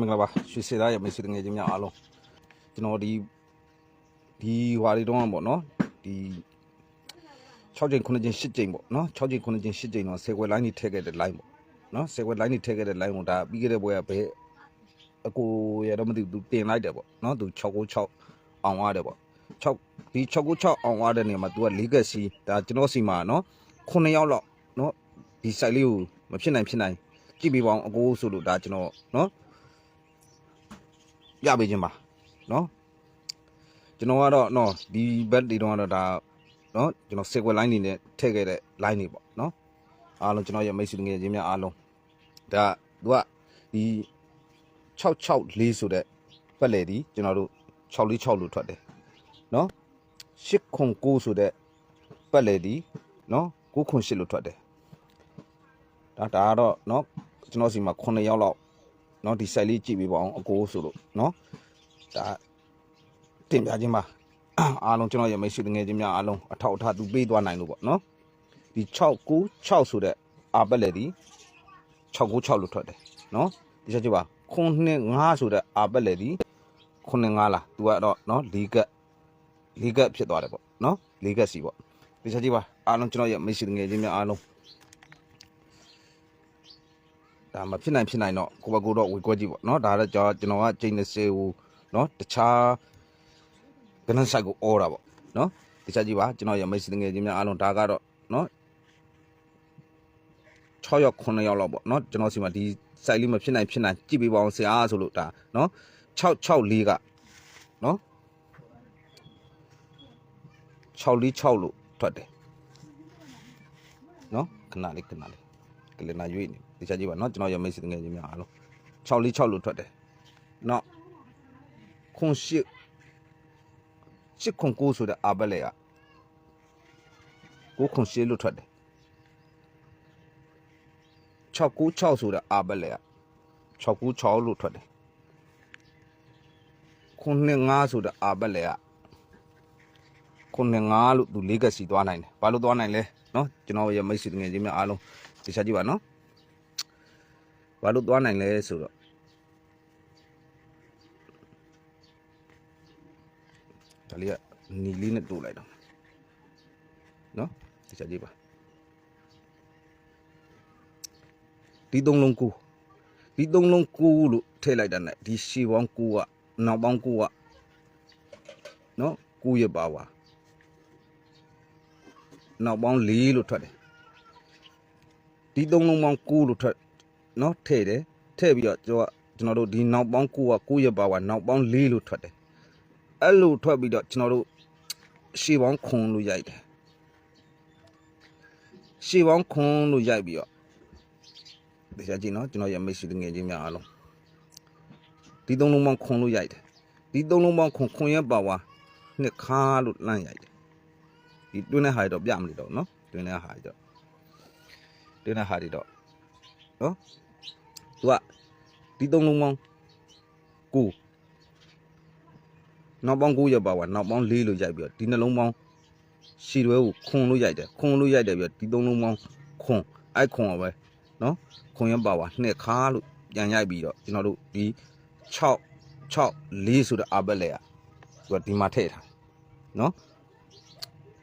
မင်္ဂလာပါရွှေစေသားရဲ့မိတ်ဆွေတငယ်ချင်းများအားလုံးကျွန်တော်ဒီဒီဟွာတွေတော့ပေါ့နော်ဒီ6ချိန်9ချိန်10ချိန်ပေါ့နော်6ချိန်9ချိန်10ချိန်တော့10ခွဲ line ကြီးထည့်ခဲ့တဲ့ line ပေါ့နော်10ခွဲ line ကြီးထည့်ခဲ့တဲ့ line ကိုဒါပြီးခဲ့တဲ့ဘွဲကဘယ်အကိုရတော့မသိဘူးသူတင်လိုက်တယ်ပေါ့နော်သူ696အောင်ရတယ်ပေါ့6ဒီ696အောင်ရတဲ့နေရာမှာ तू က၄ကက်စီဒါကျွန်တော်စီမှာနော်9ရောက်လောက်နော်ဒီ site လေးကိုမဖြစ်နိုင်ဖြစ်နိုင်ကြည့်ပြီးပါအောင်အကိုဆိုလို့ဒါကျွန်တော်နော် ပြပေးခြင်းပါနော်ကျွန်တော်ကတော့နော်ဒီဘက်ဒီတော့ကတော့ဒါနော်ကျွန်တော် sequel line နေနဲ့ထည့်ခဲ့တဲ့ line တွေပေါ့နော်အားလုံးကျွန်တော်ရဲ့မိတ်ဆွေငယ်ချင်းများအားလုံးဒါသူကဒီ664ဆိုတဲ့ပတ်လေဒီကျွန်တော်တို့646လို့ထွက်တယ်နော်809ဆိုတဲ့ပတ်လေဒီနော်908လို့ထွက်တယ်ဒါဒါကတော့နော်ကျွန်တော်စီမှာ9ရောက်လောက် เนาะဒီ site လေးကြည့်ပေးပါအောင်အကိုဆိုလို့เนาะဒါတင်ပြခြင်းပါအားလုံးကျွန်တော်ရဲ့မိတ်ဆွေငယ်ချင်းများအားလုံးအထောက်အထားသူပေးသွားနိုင်လို့ပေါ့เนาะဒီ696ဆိုတဲ့အာပက်လေဒီ696လို့ထွက်တယ်เนาะဒီချက်ကြည့်ပါ95ဆိုတဲ့အာပက်လေဒီ95လားသူကတော့เนาะ၄ကက်၄ကက်ဖြစ်သွားတယ်ပေါ့เนาะ၄ကက်စီပေါ့ဒီချက်ကြည့်ပါအားလုံးကျွန်တော်ရဲ့မိတ်ဆွေငယ်ချင်းများအားလုံး ဒါမဖြစ်နိုင်ဖြစ်နိုင်တော့ကိုဘကိုတော့ဝေကွက်ကြည့်ပေါ့နော်ဒါတော့ကျွန်တော်ကျွန်တော်ကချိန်20ဟိုနော်တခြားကနန်းဆိုင်ကိုအော်တာပေါ့နော်တခြားကြည့်ပါကျွန်တော်ရမိတ်ဆွေငယ်ချင်းများအားလုံးဒါကတော့နော်6ရောက်9ရောက်လောက်ပေါ့နော်ကျွန်တော်စီမှာဒီ site လေးမဖြစ်နိုင်ဖြစ်နိုင်ကြည့်ပေးပါအောင်ဆရာဆိုလို့ဒါနော်664ကနော်646လို့ထွက်တယ်နော်ခဏလေးခဏလေးကလနာရွေးနေ ဒီချက်ကြည့်ပါနော်ကျွန်တော်ရမိတ်ဆွေငယ်ချင်းများအားလုံး646လို့ထွက်တယ်နော်ခွန်ရှိရှစ်ခွန်ကိုဆိုတဲ့အာဘက်လေကကိုခွန်ရှိလို့ထွက်တယ်696ဆိုတဲ့အာဘက်လေက696လို့ထွက်တယ်ခွန်နဲ့9ဆိုတဲ့အာဘက်လေကခွန်နဲ့9လို့သူလေးကစီသွားနိုင်တယ်ဘာလို့သွားနိုင်လဲနော်ကျွန်တော်ရမိတ်ဆွေငယ်ချင်းများအားလုံးဒီချက်ကြည့်ပါနော် ဘာလို့သွားနိုင်လဲဆိုတော့ဒါလေးကနီလေးနဲ့တို့လိုက်တော့နော်ဒီချက်ကြည့်ပါဒီသုံးလုံးကူဒီသုံးလုံးကူလို့ထည့်လိုက်တာ ਨੇ ဒီရှီပေါင်းကူကနောက်ပေါင်းကူကနော်ကူရပါဝါနောက်ပေါင်း၄လို့ထွက်တယ်ဒီသုံးလုံးပေါင်းကူလို့ထွက် နော်ထည့်တယ်ထည့်ပြီးတော့ကျွန်တော်ကျွန်တော်တို့ဒီနောက်ပေါင်း9က9ရက်ပါကနောက်ပေါင်း4လို့ထွက်တယ်အဲ့လိုထွက်ပြီးတော့ကျွန်တော်တို့ရှေ့ပေါင်းခွန်လို့ရိုက်တယ်ရှေ့ပေါင်းခွန်လို့ရိုက်ပြီးတော့တရားကြည့်နော်ကျွန်တော်ရမိတ်ဆွေငယ်ချင်းများအားလုံးဒီသုံးလုံးပေါင်းခွန်လို့ရိုက်တယ်ဒီသုံးလုံးပေါင်းခွန်ခွန်ရက်ပါဝါနှစ်ခါလို့လန့်ရိုက်တယ်ဒီတွင်းတဲ့ဟာတွေတော့ပြမလို့တော့နော်တွင်းတဲ့ဟာတွေတော့တွင်းတဲ့ဟာတွေတော့နော် သူကဒီသုံးလုံးပေါင်းကိုနောက်ပေါင်း9ရက်ပါကွာနောက်ပေါင်း4လို့ရိုက်ပြီးတော့ဒီနှလုံးပေါင်းရှည်တွဲကိုခွန်လို့ရိုက်တယ်ခွန်လို့ရိုက်တယ်ပြီးတော့ဒီသုံးလုံးပေါင်းခွန်အဲ့ခွန်ပါပဲနော်ခွန်ရက်ပါကွာနှစ်ခါလို့ပြန်ရိုက်ပြီးတော့ကျွန်တော်တို့ဒီ6 6 4ဆိုတဲ့အာဘက်လေကသူကဒီမှာထည့်ထားနော်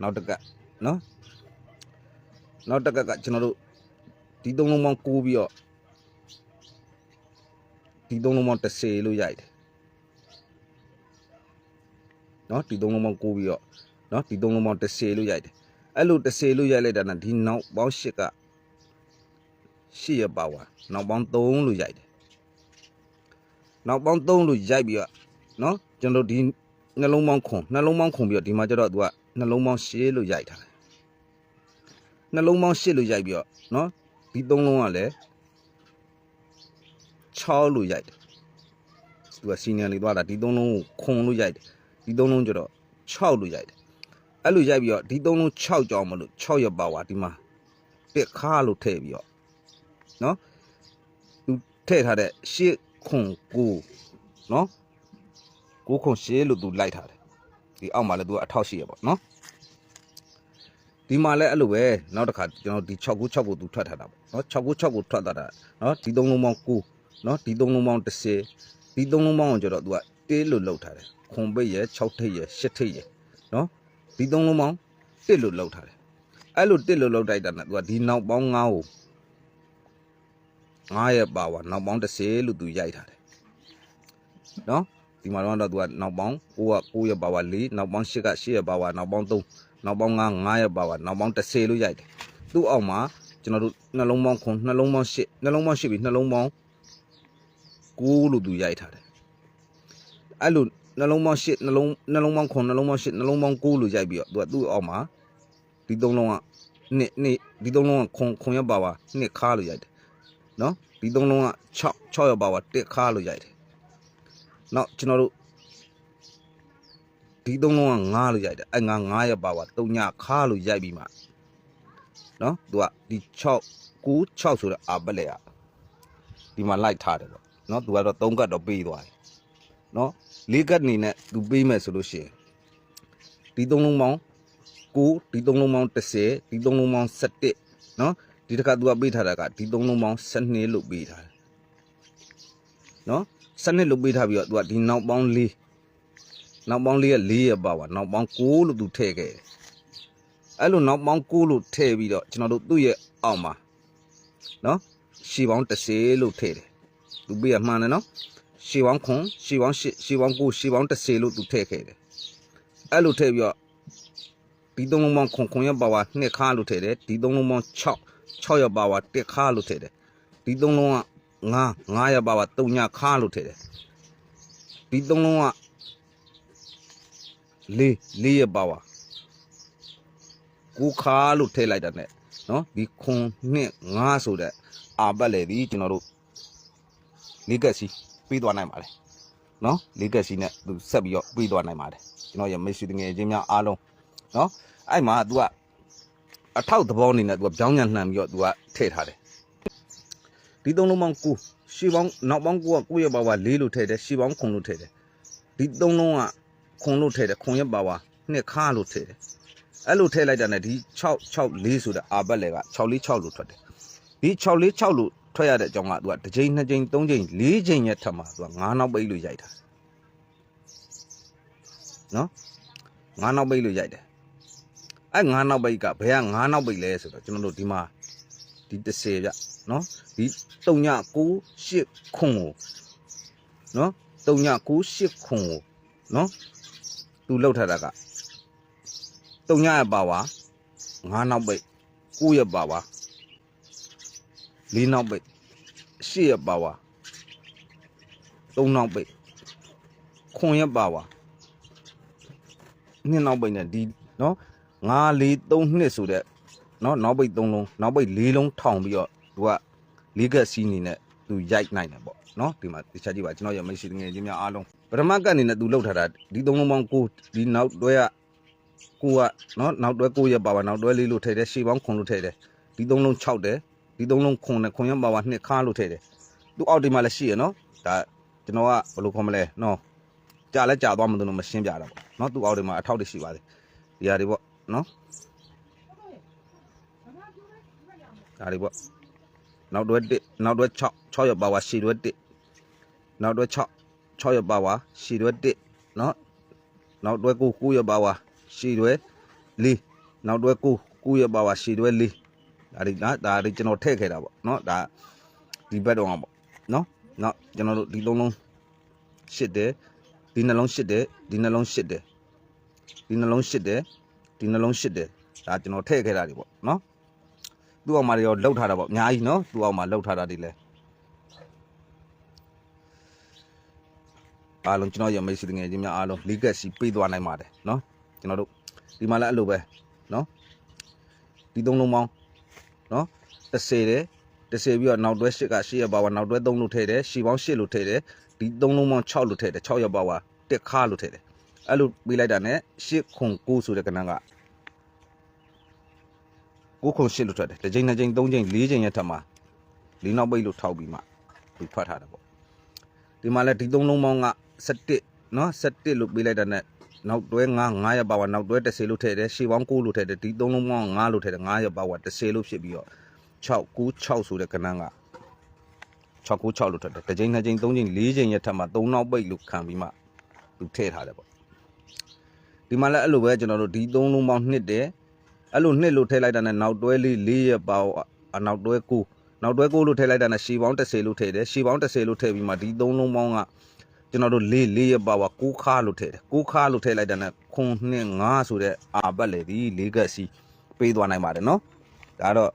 နောက်တစ်ကက်နော်နောက်တစ်ကက်ကကျွန်တော်တို့ဒီသုံးလုံးပေါင်းကူးပြီးတော့ ဒီသုံးလုံးပေါင်း30လို့ရိုက်တယ်နော်ဒီသုံးလုံးပေါင်းကိုးပြီးတော့နော်ဒီသုံးလုံးပေါင်း30လို့ရိုက်တယ်အဲ့လို30လို့ရိုက်လိုက်တာနဲ့ဒီနောက်ပေါင်း8က8ရပါဝါနောက်ပေါင်း3လို့ရိုက်တယ်နောက်ပေါင်း3လို့ရိုက်ပြီးတော့နော်ကျွန်တော်ဒီနှလုံးပေါင်းခွန်နှလုံးပေါင်းခွန်ပြီးတော့ဒီမှာကျတော့သူကနှလုံးပေါင်း8လို့ရိုက်ထားတယ်နှလုံးပေါင်း8လို့ရိုက်ပြီးတော့နော်ဒီ3လုံးကလည်း 6လို့ရိုက်တယ်သူကစီနီယံလေးသွားတာဒီသုံးလုံးကိုခွန်လို့ရိုက်တယ်ဒီသုံးလုံးကျတော့6လို့ရိုက်တယ်အဲ့လိုရိုက်ပြီးတော့ဒီသုံးလုံး6ကြောင်းမလို့6ရပါဝါဒီမှာတစ်ခါလို့ထည့်ပြီးတော့နော်သူထည့်ထားတဲ့ရှစ်ခွန်ကိုနော်ကိုခွန်ရှစ်လို့သူလိုက်ထားတယ်ဒီအောက်မှာလည်းသူကအထောက်ရှိရပေါ့နော်ဒီမှာလည်းအဲ့လိုပဲနောက်တစ်ခါကျွန်တော်ဒီ696ကိုသူထွက်ထားတာပေါ့နော်696ကိုထွက်သွားတာနော်ဒီသုံးလုံးပေါင်း9 နော်ဒီသုံးလုံးပေါင်း30ဒီသုံးလုံးပေါင်းကိုကျတော့သူကတေးလို့လောက်ထားတယ်ခွန်ပိတ်ရယ်6ထိပ်ရယ်8ထိပ်ရယ်နော်ဒီသုံးလုံးပေါင်း1လို့လောက်ထားတယ်အဲ့လို1လို့လောက်တိုက်တာနဲ့သူကဒီနောက်ပေါင်း9ကို9ရဲ့ပါဝါနောက်ပေါင်း30လို့သူရိုက်ထားတယ်နော်ဒီမှာတော့သူကနောက်ပေါင်း9က9ရဲ့ပါဝါ4နောက်ပေါင်း10က10ရဲ့ပါဝါနောက်ပေါင်း3နောက်ပေါင်း9 9ရဲ့ပါဝါနောက်ပေါင်း30လို့ရိုက်တယ်သူ့အောက်မှာကျွန်တော်တို့နှလုံးပေါင်း9နှလုံးပေါင်း10နှလုံးပေါင်း10ပြီးနှလုံးပေါင်း 9လို့သူရိုက်ထားတယ်အဲ့လိုနှလုံးပေါင်း8နှလုံးနှလုံးပေါင်း9နှလုံးပေါင်း8နှလုံးပေါင်း9လို့ရိုက်ပြီးတော့သူကသူ့အောက်မှာဒီသုံးလုံးကနှစ်နှစ်ဒီသုံးလုံးကခွန်ခွန်ရပါပါနှစ်ခါလို့ရိုက်တယ်နော်ဒီသုံးလုံးက6 6ရပါပါတစ်ခါလို့ရိုက်တယ်နောက်ကျွန်တော်တို့ဒီသုံးလုံးက9လို့ရိုက်တယ်အဲ9 9ရပါပါ3ညခါလို့ရိုက်ပြီးမှနော်သူကဒီ6 9 6ဆိုတဲ့အာပလက်อ่ะဒီမှာလိုက်ထားတယ်ပေါ့ နော်သူကတော့3ကတ်တော့ပေးသွားတယ်နော်၄ကတ်အနေနဲ့သူပေးမယ်ဆိုလို့ရှိရင်ဒီ3လုံးပေါင်း9ဒီ3လုံးပေါင်း10ဒီ3လုံးပေါင်း17နော်ဒီတစ်ခါသူကပေးထားတာကဒီ3လုံးပေါင်း12လို့ပေးထားတယ်နော်12လို့ပေးထားပြီးတော့သူကဒီနောက်ပေါင်း4နောက်ပေါင်း4ရဲ့4ရဲ့ပါပါနောက်ပေါင်း9လို့သူထည့်ခဲ့တယ်အဲ့လိုနောက်ပေါင်း9လို့ထည့်ပြီးတော့ကျွန်တော်တို့သူ့ရဲ့အောက်မှာနော်ရှီပေါင်း10လို့ထည့်တယ် तू ပေးရမှန်တယ်နော်ရှီပေါင်းခွန်ရှီပေါင်း8ရှီပေါင်း9ရှီပေါင်း30လို့ तू ထည့်ခဲ့တယ်အဲ့လိုထည့်ပြီးတော့ဒီသုံးလုံးပေါင်းခွန်ခွန်ရပါပါနှစ်ခါလို့ထည့်တယ်ဒီသုံးလုံးပေါင်း6 6ရပါပါတစ်ခါလို့ထည့်တယ်ဒီသုံးလုံးက9 9ရပါပါ3ညခါလို့ထည့်တယ်ဒီသုံးလုံးက4 4ရပါပါကိုခါလို့ထည့်လိုက်တာ ਨੇ နော်ဒီခွန်နှစ်9ဆိုတဲ့အာပတ်လေဒီကျွန်တော်တို့ လေးကက်စီပြီးသွားနိုင်ပါလေနော်လေးကက်စီနဲ့သူဆက်ပြီးတော့ပြီးသွားနိုင်ပါတယ်ကျွန်တော်ရမိတ်ဆွေတငယ်ချင်းများအားလုံးနော်အဲ့မှာ तू ကအထောက်သဘောအနေနဲ့ तू ကပြောင်းညံနှံပြီးတော့ तू ကထည့်ထားတယ်ဒီသုံးလုံးပေါင်း9ရှေးပေါင်းနောက်ပေါင်း9က9ရပါပါ4လို့ထည့်တယ်ရှေးပေါင်း9လို့ထည့်တယ်ဒီသုံးလုံးကခွန်လို့ထည့်တယ်ခွန်ရပါပါနှစ်ခါလို့ထည့်တယ်အဲ့လိုထည့်လိုက်တာ ਨੇ ဒီ6 6 4ဆိုတဲ့အာဘက်လေက6 4 6လို့ထွက်တယ်ဒီ6 4 6လို့ ထွက်ရတဲ့အကြောင်းက तू ကတစ်ချိန်နှစ်ချိန်သုံးချိန်လေးချိန်ရဲ့ထပ်မှာ तू က9နောက်ပိတ်လို့ရိုက်တာနော်9နောက်ပိတ်လို့ရိုက်တယ်အဲ့9နောက်ပိတ်ကဘယ်က9နောက်ပိတ်လဲဆိုတော့ကျွန်တော်တို့ဒီမှာဒီ30ဗျနော်ဒီ3ည9 8ခွန်ကိုနော်3ည9 8ခွန်ကိုနော်သူလောက်ထားတာက3ညရပါဝါ9နောက်ပိတ်9ရပါဝါ 4နောက်ပိတ်8ရပါဝါ3နောက်ပိတ်ခွန်ရပါဝါ2နောက်ပိတ်နဲ့ဒီနော်9 4 3နှစ်ဆိုတဲ့နော်နောက်ပိတ်3လုံးနောက်ပိတ်4လုံးထောင်ပြီးတော့သူကလေးကက်စီးနေနဲ့သူရိုက်နိုင်တယ်ပေါ့နော်ဒီမှာတခြားကြည့်ပါကျွန်တော်ရမရှိငယ်ချင်းများအားလုံးပထမကတ်အနေနဲ့သူလှုပ်ထားတာဒီ3လုံးပေါင်း9ဒီနောက်တွဲကကိုကနော်နောက်တွဲ9ရက်ပါပါနောက်တွဲလေးလို့ထည့်တယ်ရှေ့ပေါင်း9လို့ထည့်တယ်ဒီ3လုံး6တယ် ဒီ3လုံး9နဲ့9ရက်ပါပါ2ခါလို့ထည့်တယ်သူအောက်ဒီမှာလည်းရှိရနော်ဒါကျွန်တော်ကဘယ်လိုခေါ်မလဲနော်ကြာလဲကြာသွားမှလို့မရှင်းပြတာပေါ့နော်သူအောက်ဒီမှာအထောက်တွေရှိပါတယ်ဒီဟာတွေပေါ့နော်ဒါတွေပေါ့နောက်တွဲ1နောက်တွဲ6 6ရက်ပါပါရှေ့တွဲ1နောက်တွဲ6 6ရက်ပါပါရှေ့တွဲ1နော်နောက်တွဲ9 9ရက်ပါပါရှေ့တွဲ4နောက်တွဲ9 9ရက်ပါပါရှေ့တွဲ4 ဒါတွေနော်ဒါတွေကျွန်တော်ထည့်ခဲ့တာပေါ့နော်ဒါဒီဘက်တော့ပေါ့နော်နောက်ကျွန်တော်တို့ဒီလုံးလုံးရှစ်တယ်ဒီနှလုံးရှစ်တယ်ဒီနှလုံးရှစ်တယ်ဒီနှလုံးရှစ်တယ်ဒီနှလုံးရှစ်တယ်ဒါကျွန်တော်ထည့်ခဲ့တာတွေပေါ့နော်သူ့အောင်မှာတွေရောလှုပ်ထားတာပေါ့အများကြီးနော်သူ့အောင်မှာလှုပ်ထားတာတွေလဲအားလုံးကျွန်တော်ရမိတ်ဆွေငယ်ချင်းများအားလုံးလီကက်စီပေးသွားနိုင်ပါတယ်နော်ကျွန်တော်တို့ဒီမှာလည်းအဲ့လိုပဲနော်ဒီသုံးလုံးပေါင်း နော်30တယ်30ပြီးတော့နောက်တွဲ8က8ရပါဝါနောက်တွဲ3လို့ထည့်တယ်ရှီပေါင်း8လို့ထည့်တယ်ဒီသုံးလုံးပေါင်း6လို့ထည့်တယ်6ရပါဝါတက်ခါလို့ထည့်တယ်အဲ့လိုပေးလိုက်တာ ਨੇ 8ခွန်9ဆိုတဲ့ကဏ္ဍက9ခွန်8လို့ထွက်တယ်တစ်ချိန်နှစ်ချိန်သုံးချိန်လေးချိန်ရထပ်မှာလေးနောက်ပိတ်လို့ထောက်ပြီးမှဒီဖတ်ထားတယ်ပေါ့ဒီမှာလည်းဒီသုံးလုံးပေါင်းက17နော်17လို့ပေးလိုက်တာ ਨੇ နောက်တွဲ9 9ရပါဝါနောက်တွဲ30လို့ထည့်တယ်ရှေ့ပေါင်း9လို့ထည့်တယ်ဒီသုံးလုံးပေါင်း9လို့ထည့်တယ်9ရပါဝါ30လို့ဖြစ်ပြီးတော့6 9 6ဆိုတဲ့ကဏ္ဍက6 9 6လို့ထွက်တယ်တစ်ချိန်နှစ်ချိန်သုံးချိန်လေးချိန်ရက်ထပ်မှာ3နောက်ပိတ်လို့ခံပြီးမှသူထည့်ထားတယ်ပေါ့ဒီမှာလည်းအဲ့လိုပဲကျွန်တော်တို့ဒီ3လုံးပေါင်းနှစ်တယ်အဲ့လိုနှစ်လို့ထည့်လိုက်တာနဲ့နောက်တွဲလေး၄ရက်ပါအနောက်တွဲ9နောက်တွဲ9လို့ထည့်လိုက်တာနဲ့ရှည်ပေါင်း30လို့ထည့်တယ်ရှည်ပေါင်း30လို့ထည့်ပြီးမှဒီ3လုံးပေါင်းက ကျွန်တော်တို့၄၄ရက်ပါ9ခါလို့ထည့်တယ်9ခါလို့ထည့်လိုက်တာနဲ့ခွန်နှစ်9ဆိုတဲ့အာပတ်လေဒီ၄ကက်စီပေးသွားနိုင်ပါတယ်နော်ဒါတော့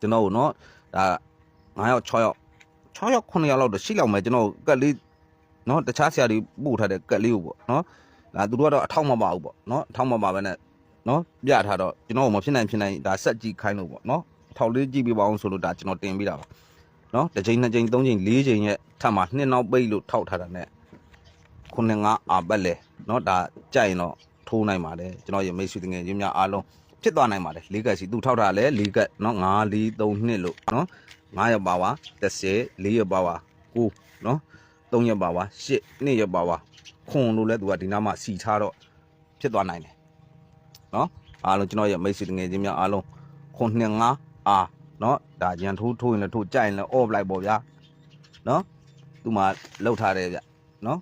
ကျွန်တော်တို့နော်ဒါ9ယောက်6ယောက်6ယောက်9ယောက်လောက်တော့ရှိလောက်မယ်ကျွန်တော်ကက်လေးနော်တခြားဆရာတွေပို့ထားတဲ့ကက်လေးကိုပေါ့နော်ဒါသူတို့ကတော့အထောက်မပါဘူးပေါ့နော်အထောက်မပါပဲနဲ့နော်ပြထားတော့ကျွန်တော်မဖြစ်နိုင်ဖြစ်နိုင်ဒါဆက်ကြည့်ခိုင်းလို့ပေါ့နော်ထောက်လေးကြည့်ပြပါအောင်ဆိုလို့ဒါကျွန်တော်တင်ပေးတာပါ နော်တစ်ချိန်နှစ်ချိန်သုံးချိန်လေးချိန်ရဲ့ထပ်မှာနှစ်နောက်ပိတ်လို့ထောက်ထားတာ ਨੇ ခုနှစ်ငါအာပတ်လေနော်ဒါကြိုက်ရင်တော့ထိုးနိုင်ပါတယ်ကျွန်တော်ရမိတ်ဆွေတငယ်ချင်းများအားလုံးဖြစ်သွားနိုင်ပါတယ်လေးကက်စီသူထောက်ထားလဲလေးကက်နော်9 4 3နှစ်လို့နော်9ရက်ပါဝါ30 4ရက်ပါဝါ9နော်3ရက်ပါဝါ8နှစ်ရက်ပါဝါခွန်လို့လဲသူကဒီနားမှာစီထားတော့ဖြစ်သွားနိုင်တယ်နော်အားလုံးကျွန်တော်ရဲ့မိတ်ဆွေတငယ်ချင်းများအားလုံးခွန်နှစ်ငါအာ နော်ဒါကြံထိုးထိုးရင်လည်းထိုးကြိုက်ရင်လည်းအော့ပလိုက်ပေါ့ဗျာနော်သူမှလှုပ်ထားတယ်ဗျနော်